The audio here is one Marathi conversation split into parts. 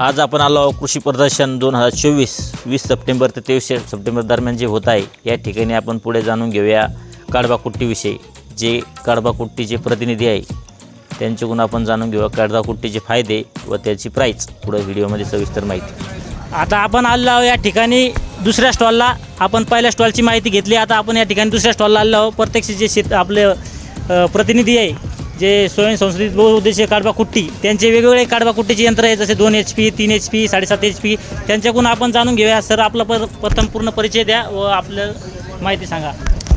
आज आपण आलो आहोत कृषी प्रदर्शन दोन हजार चोवीस वीस सप्टेंबर ते तेवीस सप्टेंबर दरम्यान जे होत आहे या ठिकाणी आपण पुढे जाणून घेऊया काडबाकुट्टीविषयी जे काडबाकुट्टीचे प्रतिनिधी आहे त्यांच्याकडून आपण जाणून घेऊया काडबाकुट्टीचे फायदे व त्याची प्राईस पुढे व्हिडिओमध्ये सविस्तर माहिती. आता आपण आलो आहोत या ठिकाणी दुसऱ्या स्टॉलला आपण पहिल्या स्टॉलची माहिती घेतली. आता आपण या ठिकाणी दुसऱ्या स्टॉलला आलो आहोत. प्रत्यक्ष जे शेत आपले प्रतिनिधी आहे जे स्वयंसंस्थेत बहुउद्देशीय काडबा कुट्टी त्यांचे वेगवेगळे काडबा कुट्टीचे यंत्र आहे जसे दोन एच पी तीन एच पी साडेसात एच पी त्यांच्याकडून आपण जाणून घेऊया. सर आपला पर प्रथम पूर्ण परिचय द्या व आपलं माहिती सांगा.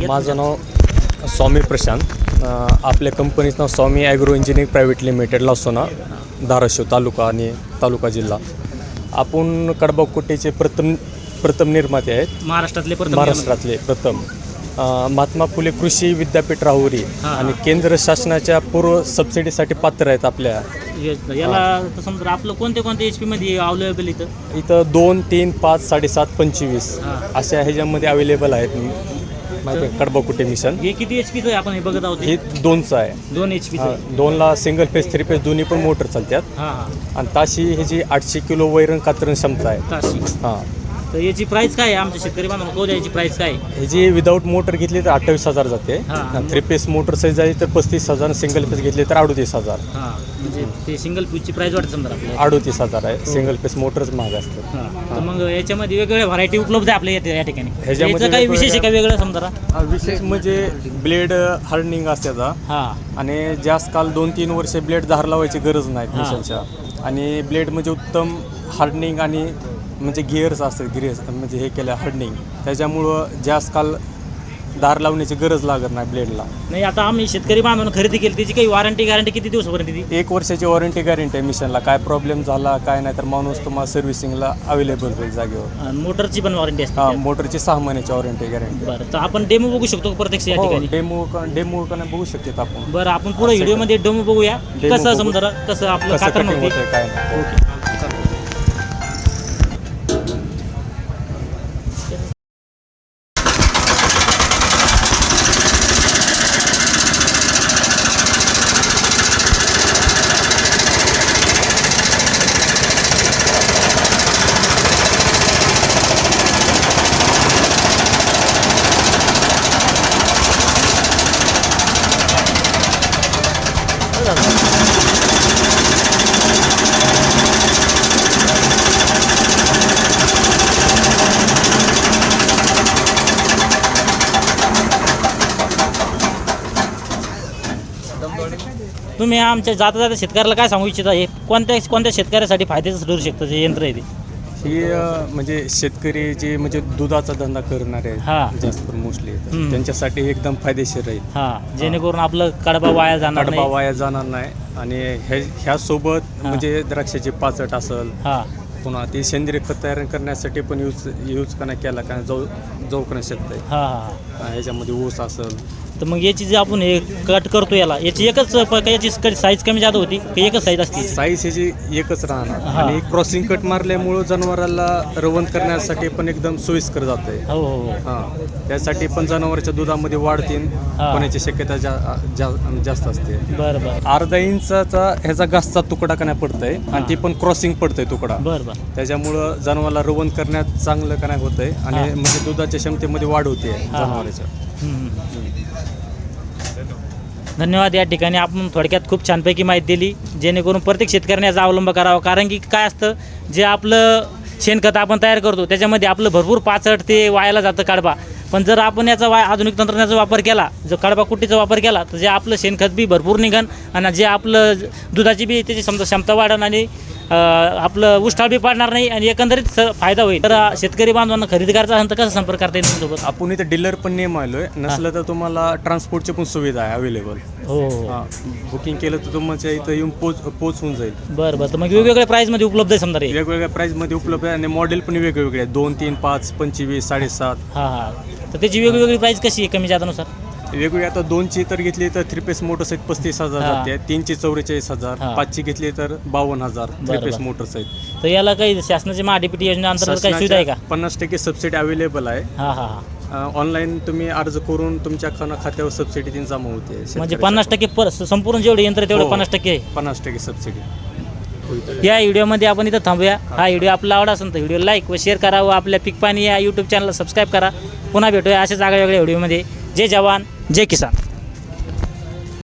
माझं नाव स्वामी प्रशांत. आपल्या कंपनीचं नाव Swami agro engineering private limited Lasona Dharashiv तालुका आणि तालुका जिल्हा. आपण कडबाकुट्टीचे प्रथम प्रथम निर्माते आहेत. महाराष्ट्रातले प्रथम महाराष्ट्रातले प्रथम. महात्मा फुले कृषी विद्यापीठ राहुरी हां. आणि केंद्र शासनाच्या पूर्व सबसिडीसाठी पात्र आहेत आपल्या. योजना. याला तर समजा आपलं कोणते कोणते एच पीमध्ये अवेलेबल इथं? इथं दोन तीन पाच साडेसात पंचवीस हां. अशा ह्याच्यामध्ये अवेलेबल आहेत. माहिती आहे कडबाकुट्टी मिशन? हे किती एच पीचं आपण हे बघत आहोत? हे दोनचं आहे. दोन एच पीचं हा, दोनला सिंगल फेज थ्री फेज दोन्ही पण मोटर चालतात हां हां. आणि ताशी ह्याची आठशे किलो वैरण कातरण क्षमता आहे. ताशी. हां. तर याची प्राइस काय आहे? आमच्या शेतकरी बांधवांना कळू द्या याची प्राइस काय आहे? ह्याची विदाऊट मोटर घेतली तर अठ्ठावीस हजार जाते. हा. थ्री पेस मोटर साईज झाली तर पस्तीस हजार सिंगल पेस घेतली तर अडोतीस हजार. हां म्हणजे ते सिंगल पीसची प्राइस वाटत समजा आपल्याला. अडोतीस हजार आहे. सिंगल पेस मोटरच महाग असते हां. तर मग याच्यामध्ये वेगवेगळ्या व्हरायटी उपलब्ध आहे आपल्या येते या ठिकाणी. ह्याच्यामध्ये याचं काही विशेष आहे का वेगळं समजा? हा, विशेष म्हणजे ब्लेड हार्डनिंग असते हां. आणि जास्त काल दोन तीन वर्ष ब्लेड धार लावायची गरज नाही हा. मिशनच्या आणि ब्लेड म्हणजे उत्तम हार्डनिंग आणि म्हणजे गिअर्स असतात गिअर्स म्हणजे हे केलं हार्डनिंग त्याच्यामुळं जास्त काल धार लावण्याची गरज लागत नाही ब्लेडला नाही आता आम्ही शेतकरी बांधवांना खरेदी केली त्याची काही वॉरंटी गॅरंटी किती दिवसापर्यंत ती? एक वर्षाची वॉरंटी गॅरंटी आहे मिशनला काय प्रॉब्लेम झाला काय नाही तर माणूस तुम्हाला सर्व्हिसिंगला अवेलेबल होईल जागेवर. मोटरची पण वॉरंटी हा असते मोटरची सहा महिन्याची वॉरंटी गॅरंटी बरं तर आपण डेमो बघू शकतो प्रत्यक्ष या हो ठिकाणी? डेमो डेमो बघू शकतात आपण. बरं आपण पुढे व्हिडिओमध्ये डेमो बघूया. Demo कसं बघू. समजा कसं आपलं कसं कातरण कटिंग होते होतंय काय नाही. ओके. तुम्ही आमच्या जाता जाता शेतकऱ्याला काय सांगू इच्छिता? हे कोणत्या कोणत्या शेतकऱ्यासाठी फायद्याचं ठरू शकतं जे यंत्र आहे ते? ही अ, म्हणजे शेतकरी जे म्हणजे दुधाचा धंदा करणारे हा. आहेत जास्त करून मोस्टली त्यांच्यासाठी त्यांच्यासाठी एकदम फायदेशीर राहील हां. जेणेकरून आपलं कडबा वाया जाणार कडबा नाही. वाया जाणार नाही. आणि हे ह्यासोबत म्हणजे द्राक्षाची पाचट असेल हां. पुन्हा ती सेंद्रिय खत तयार करण्यासाठी पण यूज यूज का नाही केला का जाऊ जाऊ करू शकतंय हां. हां ह्याच्यामध्ये ऊस असेल तर मग याची जे आपण हे कट करतो याला याची एकच प- का याची साईज कमी जादा होती की एकच साईज असते साईज ह्याची एकच राहणार हा. आणि क्रॉसिंग कट मारल्यामुळं जनावराला रवण करण्यासाठी पण एकदं सोयीस्कर जातंय हो हो हो हां त्यासाठी पण जनावरांच्या दुधामध्ये वाढतील हा. होण्याची शक्यता जा, जा, जास्त असते बरं बरं अर्धा इंचाचा ह्याचा घासचा तुकडा का नाही पडतंय आणि ती पण क्रॉसिंग पडतंय तुकडा बरं बरं त्याच्यामुळं जनावराला रवण करण्यात चांगलं का नाही होतंय आणि हा. म्हणजे दुधाच्या क्षमतेमध्ये वाढ होते हा. जनावरांच्या. धन्यवाद या ठिकाणी. आपण थोडक्यात खूप छानपैकी माहिती दिली जेणेकरून प्रत्येक शेतकऱ्याने याचा अवलंब करावा. कारण की काय असतं जे आपलं शेणखत आपण तयार करतो त्याच्यामध्ये आपलं भरपूर पाचट ते वायाला जातं काढबा. पण जर आपण याचा वाय आधुनिक तंत्रज्ञानाचा वापर केला जर काढबा कुट्टीचा वापर केला तर जे आपलं शेणखत बी भरपूर निघन आणि जे आपलं दुधाची बी त्याची समजा क्षमता वाढन आणि आपलं उष्टाळ बी पाडणार नाही आणि एकंदरीत स- फायदा होईल. तर अं, शेतकरी बांधवांना खरेदी करायचा असेल तर कसं संपर्क करता येईल तुमच्यासोबत? आपण इथे डीलर पण नेम आलोय. नसलं तर तुम्हाला ट्रान्सपोर्टची पण सुविधा आहे अवेलेबल हो हो. बुकिंग केलं तर तुमच्या इथं येऊन पोच पोच होऊन जाईल. बरं बरं. तर मग वेगवेगळ्या प्राईजमध्ये उपलब्ध आहे समजा रे? वेगवेगळ्या प्राईजमध्ये उपलब्ध आहे आणि मॉडेल पण वेगवेगळे आहेत. दोन तीन पाच पंचवीस साडेसात. हां हां. तर त्याची वेगवेगळी प्राईस कशी आहे कमी जादानुसार वेगवेगळी आता दोनची तर घेतली तर थ्री पेस सहित पस्तीस हजार हा. जाते. तीनची चौवेचाळीस हजार. हा. पाचची घेतली तर बावन्न हजार थ्री पेस बरं. मोटर सहित तर याला काही शासनाची महाडीपीटी योजना अंतर्गत काही सुविधा आहे का? पन्नास टक्के सबसिडी अवेलेबल आहे. हां हां हां. ऑनलाईन तुम्ही अर्ज करून तुमच्या खाना खात्यावर सबसिडी तीन जमा होते. म्हणजे शेतकऱ्याच्या. पन्नास टक्के पर संपूर्ण जेवढे यंत्र आहे तेवढे हो. पन्नास टक्के आहे? पन्नास टक्के सबसिडी या व्हिडिओमध्ये आपण इथं थांबूया. हा व्हिडिओ आपला आवडा असेल तर व्हिडिओ लाईक व शेअर करा व आपल्या पिकपाणी या यूट्यूब चॅनलला सबस्क्राईब करा. पुन्हा भेटूया अशाच आगळ्या वेगळ्या व्हिडिओमध्ये जय जवान. जय किसान.